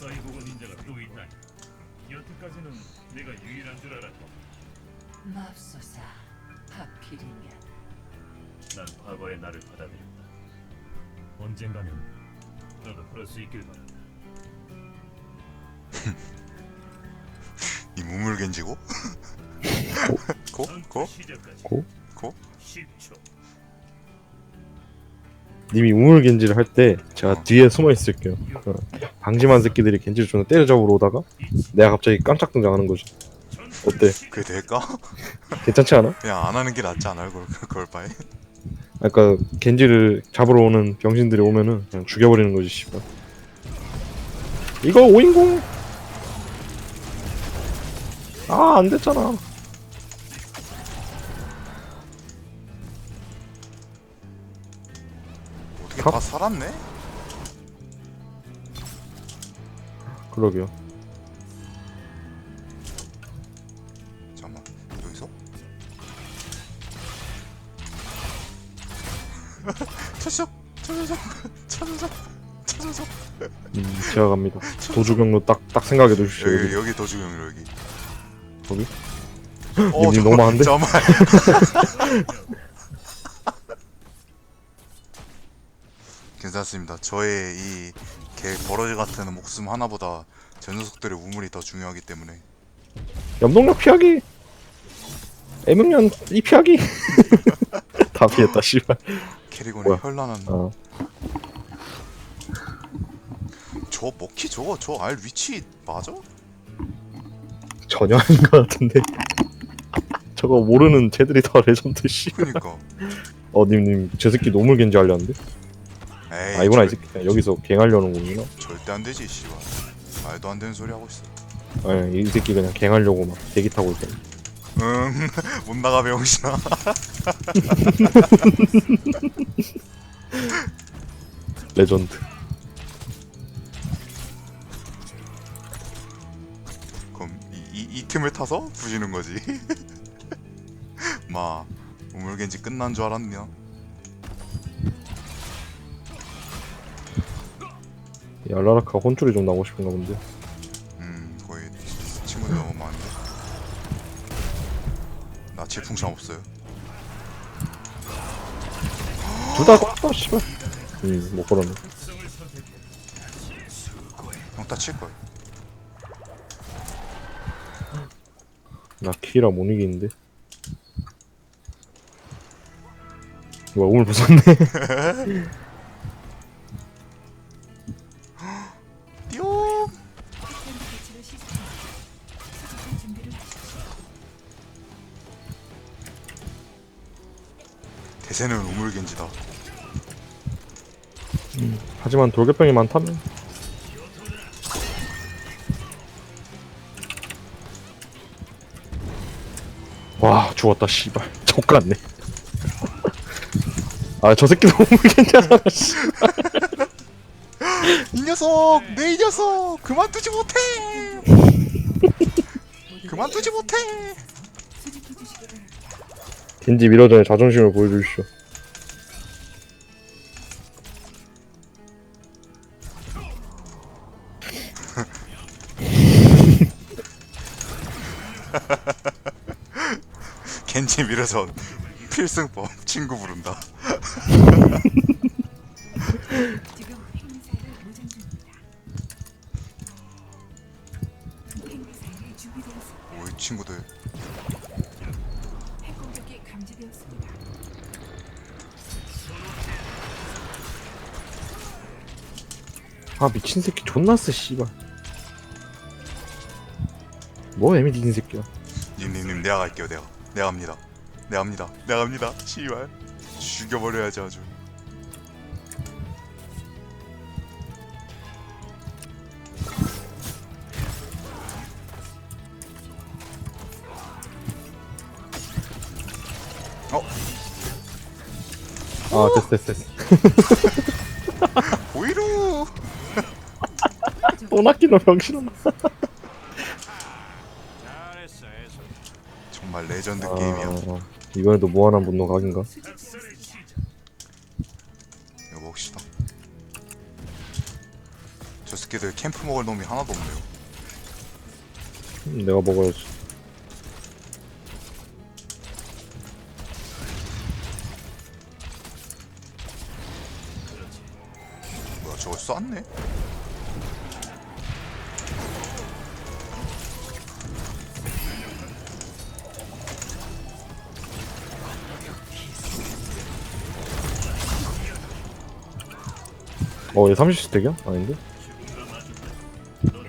사이보그 닌자가 또 있다니. 여태까지는 내가 유일한 줄 알았다. 맙소사 하필이면 난 과거의 나를 받아들였다. 언젠가는 너도 그럴 수 있길 바란다. 이 무물겐지고? 고? 고? 시작까지 고? 고? 10초. 님이 우물 겐지를 할 때 제가 뒤에 숨어 있을게요. 어, 방심한 새끼들이 겐지를 존나 때려잡으러 오다가 내가 갑자기 깜짝 등장하는 거지. 어때? 그게 될까? 괜찮지 않아? 그냥 안 하는 게 낫지 않아요? 그걸, 그걸 바에? 그러니까 겐지를 잡으러 오는 병신들이 오면은 그냥 죽여버리는 거지 씨발. 이거 오인공. 아 안 됐잖아. 가- 다 살았네? 그러게요. 잠깐만 여기서? 차수석! 차수석! 차수석! 차수석! 음, 제가 갑니다. 도주 경로 딱 딱 생각해 두십시오. 여기 여기. 여기 도주경로 여기 거기? 어님 너무 많은데? 잠깐만 괜찮습니다 저의 이 개 버러지 같은 목숨 하나보다 저 녀석들의 우물이 더 중요하기 때문에 염동력 피하기. 애명년 이 피하기. 다 피했다 씨발. 캐리곤의 뭐야? 현란한 어. 저 먹기 저거 저 알 위치 맞아? 전혀 아닌 것 같은데. 저거 모르는 쟤들이 다 레전드 씨. 그니까 어 님님 제 새끼 노물 겐지 하려는데? 에이 아 이구나 이 절- 새끼 여기서 갱하려는 거구나. 절대 안 되지 씨발 말도 안 되는 소리 하고 있어 아이 새끼 그냥 갱하려고 막 대기 타고 있다. 응못 나가 병신아 레전드. 그럼 이, 이, 이 틈을 타서 부시는 거지 마 우물겐지 끝난 줄 알았냐 얄라라카 혼쭐이 좀 나고 싶은가 본데. 음 거의 친구들 너무 많은데 나 질풍참 없어요 둘다 껐다 씨발. 음못 걸었네. 형 다 칠걸 나 키라 못 이기는데. 뭐야 우물 부쉈네. 대세는 우물겐지다. 하지만 돌격병이 많다면. 와 죽었다 씨발. 족같네. 아 저 새끼 너무 괜찮아 씨. 이 녀석 내 이 녀석 그만두지 못해! 그만두지 못해 겐지 밀어전에 자존심을 보여주십시오. 겐지 밀어서 필승법 친구 부른다 아 미친 새끼 존나 쎄 씨발. 뭐 애미 뒤진 새끼야. 님님님 내가 갈게요 내가. 내가 갑니다. 내가 갑니다. 내가 갑니다. 씨발. 죽여버려야지 아주. 어? 아 됐어 됐어 됐어 또 낚이너 병신아 정말 레전드 아, 게임이야 이번에도 무한한 분노 각인가? 이거 먹읍시다 저 새끼들 캠프 먹을 놈이 하나도 없네요. 음, 내가 먹어야지. 뭐야 저거 쐈네? 어, 얘 30스택이야? 아닌데?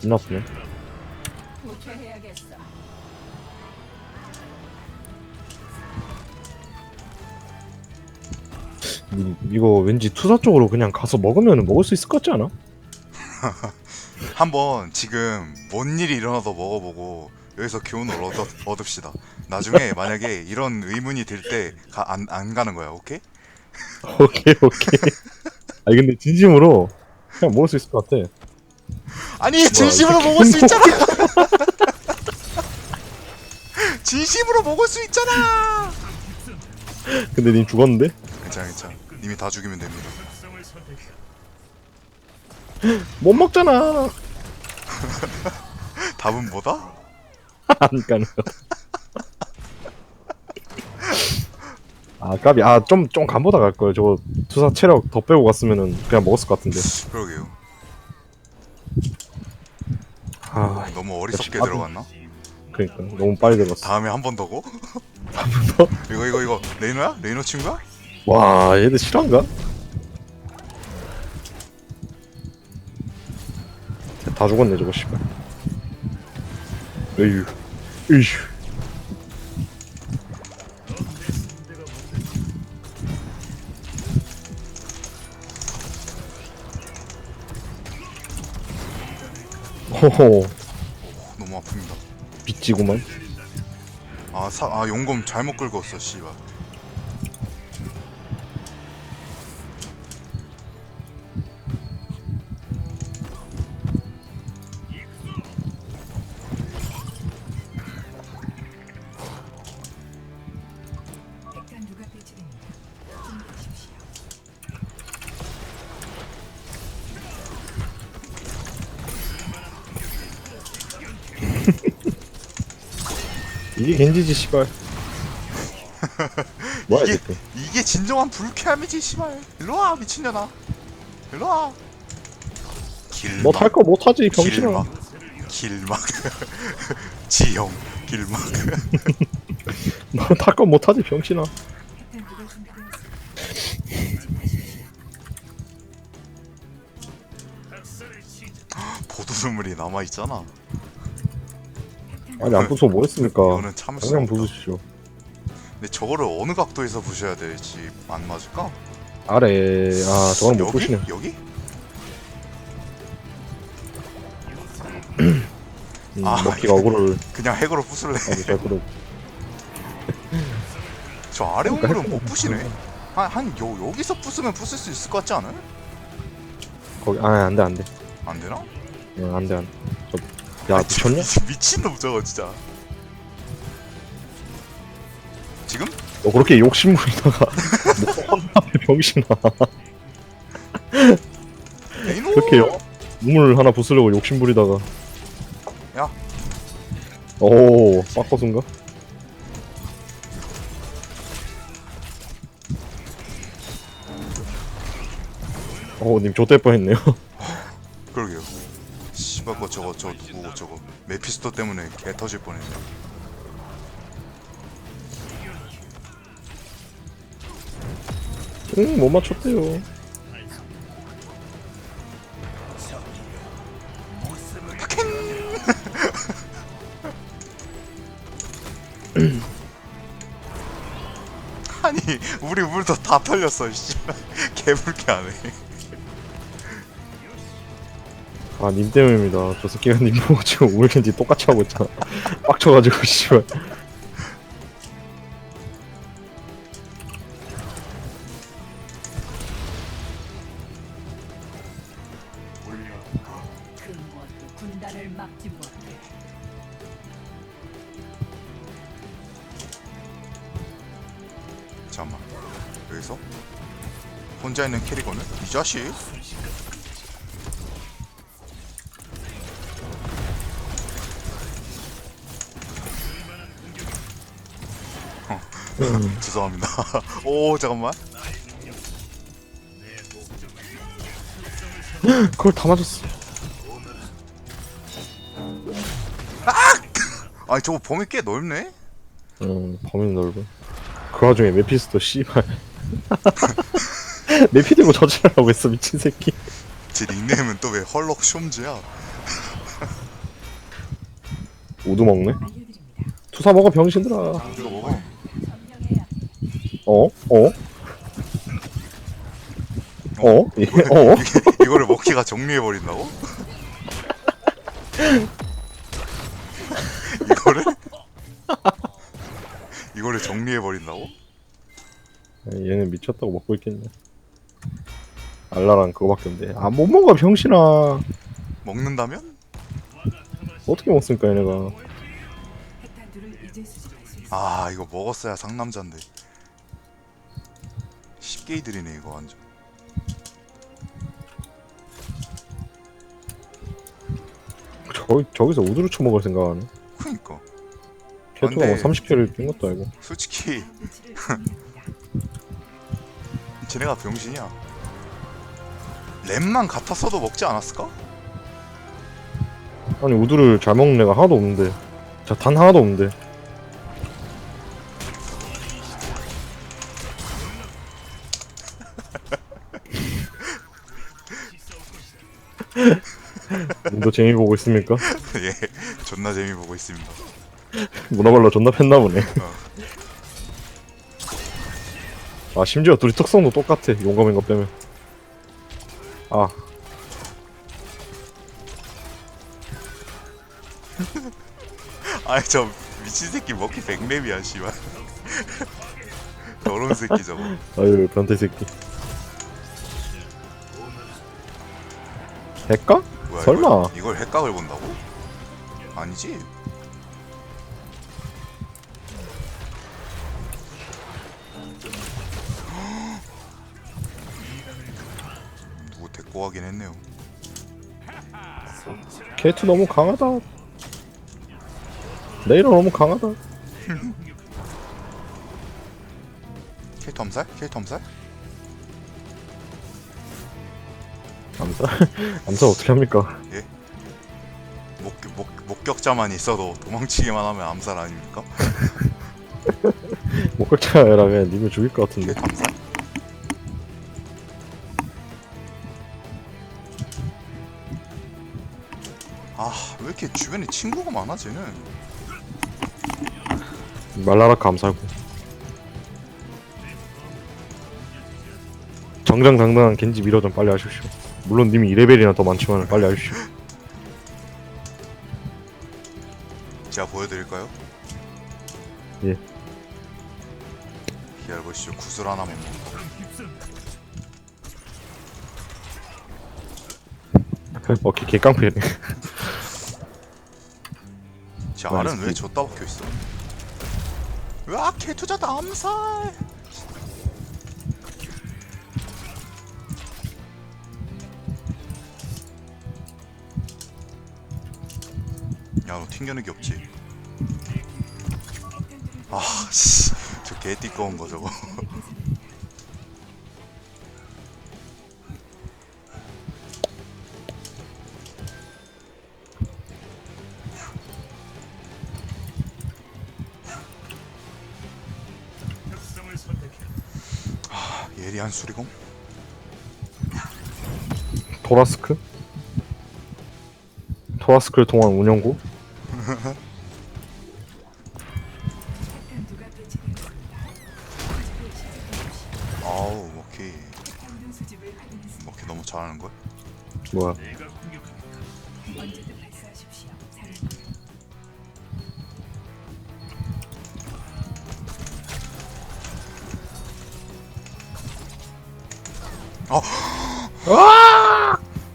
존나 아프네. 후퇴해야겠어. 이, 이거 왠지 투사 쪽으로 그냥 가서 먹으면 먹을 수 있을 것 같지 않아? 한번 지금 뭔 일이 일어나도 먹어보고 여기서 교훈을 얻어, 얻읍시다. 나중에 만약에 이런 의문이 들 때 안 안 가는 거야, 오케이? 오케이, 오케이. 아니, 근데 진심으로 그냥 먹을 수 있을 것 같아. 아니 진심으로 먹을 수 있잖아. 진심으로 먹을 수 있잖아. 근데 님 죽었는데? 괜찮아, 괜찮아. 이미 다 죽이면 됩니다. 못 먹잖아. 답은 뭐다? 안 가는 거. 아, 까비. 아, 좀, 좀 간보다 갈걸. 저거 투사 체력 더 빼고 갔으면은 그냥 먹었을 것 같은데. 그러게요. 아, 너무 어리석게 역시 들어갔나? 그러니까. 너무 빨리 들어갔어. 다음에 한 번 더고? 더? 이거 이거 이거 레이노야? 레이노 친구야? 와, 얘들 실화인가? 다 죽었네, 저거, 씨발. 에휴. 에휴. 호호, 너무 아픕니다. 빗지구만. 아, 사, 아 용검 잘못 긁었어, 씨발. 이게 겐지지, 씨발. 뭐야, 이게 이게. 이게 진정한 불쾌함이지, 씨발. 일로 와, 미친년아. 일로 와. 길막. 뭐탈거 못하지, 병신아. 길막. 길막. 지형. 길막. 뭐탈거 못하지, 병신아. 보도 눈물이 남아 있잖아. 아니, 안 부숴 뭐 했습니까? 이거는 참을 수 없다. 부수시죠. 근데 저거를 어느 각도에서 부셔야 될지 안 맞을까? 아래, 아, 저거는 못 여기? 부시네. 여기? 음, 아, 먹기가 억울을 그냥 핵으로 부술래. 아주 잘 끌어. 저 아래 그러니까 오물은 못 부시네. 한, 한 요, 여기서 부수면 부술 수 있을 것 같지 않아요? 거기, 아, 안 돼, 안 돼. 안 되나? 어, 안 돼, 안 돼. 저, 야, 미쳤냐? 미- 미친놈 저거 진짜. 지금? 너 그렇게 욕심 부리다가 뭐 헌납해 병신아 레이노! 그렇게 요? 우물 하나 부수려고 욕심 부리다가 야. 오 빠커순가? 어님 좆될 뻔했네요 그러게요. 씨발 거 저거 저 누구 저거 메피스토 때문에 개 터질 뻔했네. 응 못 맞췄대요 아니 우리 물도 다 털렸어. 씨발 개불쾌하네. 아 님 때문입니다. 저 새끼가 님 보고 지금 우물겐지 똑같이 하고 있잖아. 빡쳐가지고 씨발. 잠깐만. 여기서? 혼자 있는 캐리건을 이 자식 죄송합니다. 오 잠깐만. 그걸 다 맞았어. 아니 저거 범위 꽤 넓네. 음, 범위 넓어. 그 와중에 메피스토 씨발. 메피 들고 저질하라고 했어 미친 새끼. 제 닉네임은 또 왜 헐럭 숑즈야? 우두 먹네. 투사 먹어 병신들아. 이거 먹어. 어? 어? 어? 예, 어? 이- 이거를 먹기가 정리해 버린다고? 이거를 이거를 정리해 버린다고? 얘는 미쳤다고 먹고 있겠냐. 알라랑 그거밖에 없는데. 아, 못 먹어, 병신아. 먹는다면? 어떻게 먹습니까, 얘네가. 핵탄두를 이제 수집할 수 있습니다. 아 이거 먹었어야 상남자인데 쉽게 이들이네 이거 완전 저, 저기서 우두루 쳐먹을 생각하네. 그니까 캐투가 뭐안 돼. 30개를 낀 것도 아니고. 솔직히. 쟤네가 병신이야 랩만 같았어도 먹지 않았을까? 아니, 우두를 잘 먹는 애가 하나도 없는데. 자, 단 하나도 없는데. 너 재미 보고 있습니까? 예 존나 재미 보고 있습니다 문어발로 존나 팼나 보네. 아 심지어 둘이 특성도 똑같아. 용감인 것 빼면. 아 아니 저 미친 새끼 먹기 백랩이야 씨발 더러운 새끼 저거 아유 변태 새끼. 될까? 뭐야 설마. 이걸, 이걸 핵각을 본다고? 아니지 누구 데리고 가긴 했네요 케이트 너무 강하다. 레이너 너무 강하다. 케이트 암살? 케이트 암살? 암사 어떻게 합니까? 목, 목, 목격자만 있어도 도망치기만 하면 암살 아닙니까? 목격자라 그냥 님을 죽일 것 같은데. 암살? 아, 왜 이렇게 주변에 친구가 많아, 쟤는? 말라라카 암살고. 정정당당한 겐지 미러 좀 빨리 하십시오. 물론 님이 2레벨이나 더 많지만 빨리 하십시오. 제가 보여드릴까요? 예. 기다려보시죠. 구슬 하나 거. 오케이 개깡패네. 제 알은. 왜 줬다 박혀 있어? 으악! 개투자다 암살! 야, 너 튕겨내기 없지? 아, 씨. 저 개띠꺼운 거 저거. 선택해. 예리한 수리공? 토라스크? 토라스크를 통한 운영구? 아우, 확인했습니다. 오케이, 너무 잘하는 거야? 뭐야? 사령관.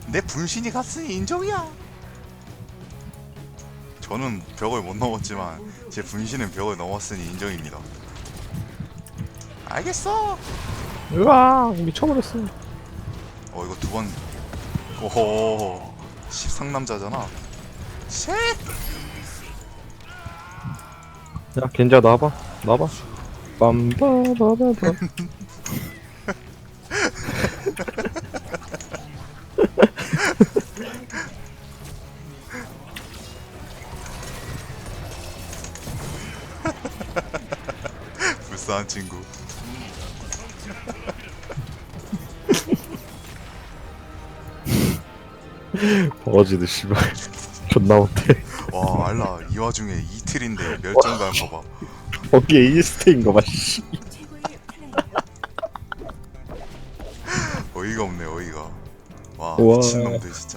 내 분신이 갔으니 인정이야. 저는 벽을 못 넘었지만 제 분신은 벽을 넘었으니 인정입니다. 알겠어. 으아 미쳐버렸어. 어 이거 두 번. 오호. 십상남자잖아. 쉣. 야 겐지야 나와봐 나와봐 빰빠바바바 불쌍한 친구. 버거지도 씨발. 존나 못해. 와 알라. 이 와중에 이틀인데 멸종당한 거봐. 거기에 이스트인 거봐 씨. 어이가 없네 어이가. 와 우와. 미친놈들 진짜